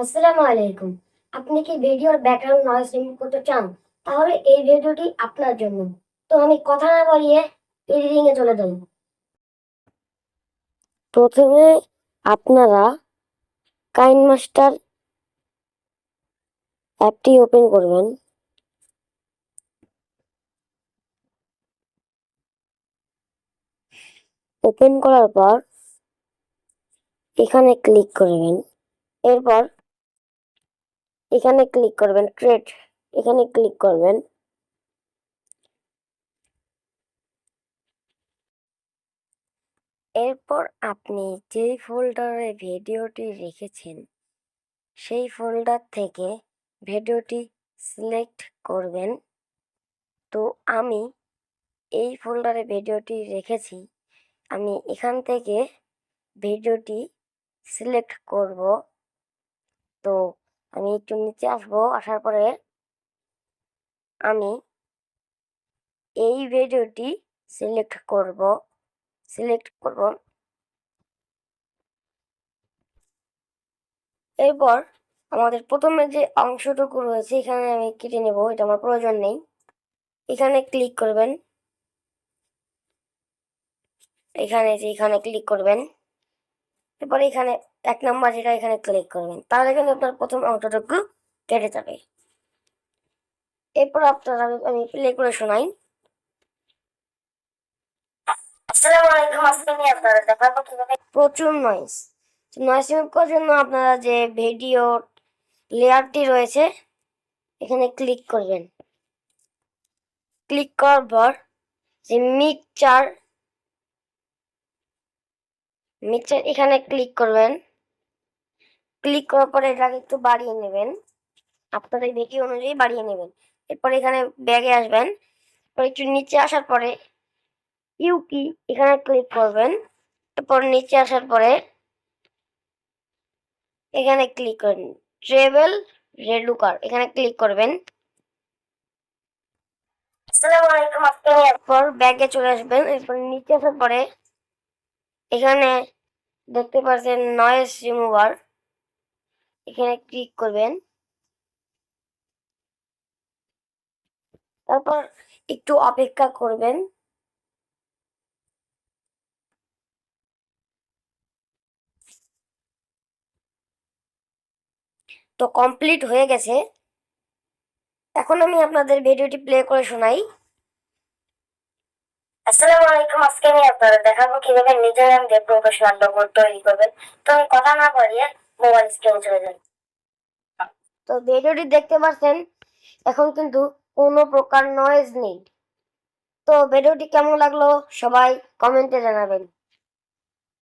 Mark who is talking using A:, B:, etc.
A: আসসালামু আলাইকুম। আপনি কি ভিডিওর ব্যাকগ্রাউন্ড নয়েজ রিমুভ করতে চান? তাহলে এই ভিডিওটি আপনার জন্য। তো আমি কথা না বাড়িয়ে এডিটিং এ চলে যাই। প্রথমে আপনারা কাইন মাস্টার অ্যাপটি ওপেন করবেন। ওপেন করার পর এখানে ক্লিক করবেন। এরপর এখানে ক্লিক করবেন ক্রিয়েট এখানে ক্লিক করবেন। এরপর আপনি যেই ফোল্ডারে ভিডিওটি রেখেছেন, সেই ফোল্ডার থেকে ভিডিওটি সিলেক্ট করবেন। তো আমি এই ফোল্ডারে ভিডিওটি রেখেছি, আমি এখান থেকে ভিডিওটি সিলেক্ট করব। তো আমি একটু নিচে আসব, আসার পরে আমি এই ভিডিওটি সিলেক্ট করব। সিলেক্ট করব। এরপর আমাদের প্রথমে যে অংশটুকু রয়েছে, এখানে আমি কেটে নেব, এটা আমার প্রয়োজন নেই। এখানে ক্লিক করবেন। এখানে এখানে ক্লিক করবেন। এরপর এখানে এক নম্বর যেটা এখানে ক্লিক করবেন, তাহলে কিন্তু আপনার প্রথম অংশটুকু কেটে যাবে। এরপর আপনারা আমি প্লে করে শোনাই। প্রচুর নয়েজ নয়েজ রিমুভ করার জন্য আপনারা যে ভিডিও লেয়ারটি রয়েছে, এখানে ক্লিক করবেন। ক্লিক করার পর যে মিক্সচার মিক্সচার এখানে ক্লিক করবেন। ক্লিক করার পরে এটাকে একটু বাড়িয়ে নেবেন। আপনাদের ভিডিও অনুযায়ী বাড়িয়ে নেবেন। এরপর এখানে ব্যাগে আসবেন। এরপর একটু নিচে আসার পরে ইউ কি এখানে ক্লিক করবেন। এরপর নিচে আসার পরে এখানে ক্লিক করবেন। ট্রেভেল রেডুকার এখানে ক্লিক করবেন। এরপর ব্যাগে চলে আসবেন। এরপর নিচে আসার পরে এখানে দেখতে পাচ্ছেন নয়েজ রিমুভার এখানে ক্লিক করবেন। তারপর একটু অপেক্ষা করবেন। তো কমপ্লিট হয়ে গেছে। এখন আমি আপনাদের ভিডিওটি প্লে করে শোনাই। আসসালামু আলাইকুম, আজকে আমি আপনাদের দেখাবো কীভাবে নিজের নাম দিয়ে প্রফেশনাল লোগো তৈরি করবেন। তো আমি কথা না বাড়িয়ে মোবাইল স্ক্রিনে চলে যাই তো ভিডিওটি দেখতে পাচ্ছেন, এখন কিন্তু কোনো প্রকার নয়েজ নেই। তো ভিডিওটি কেমন লাগল সবাই কমেন্টে জানাবেন।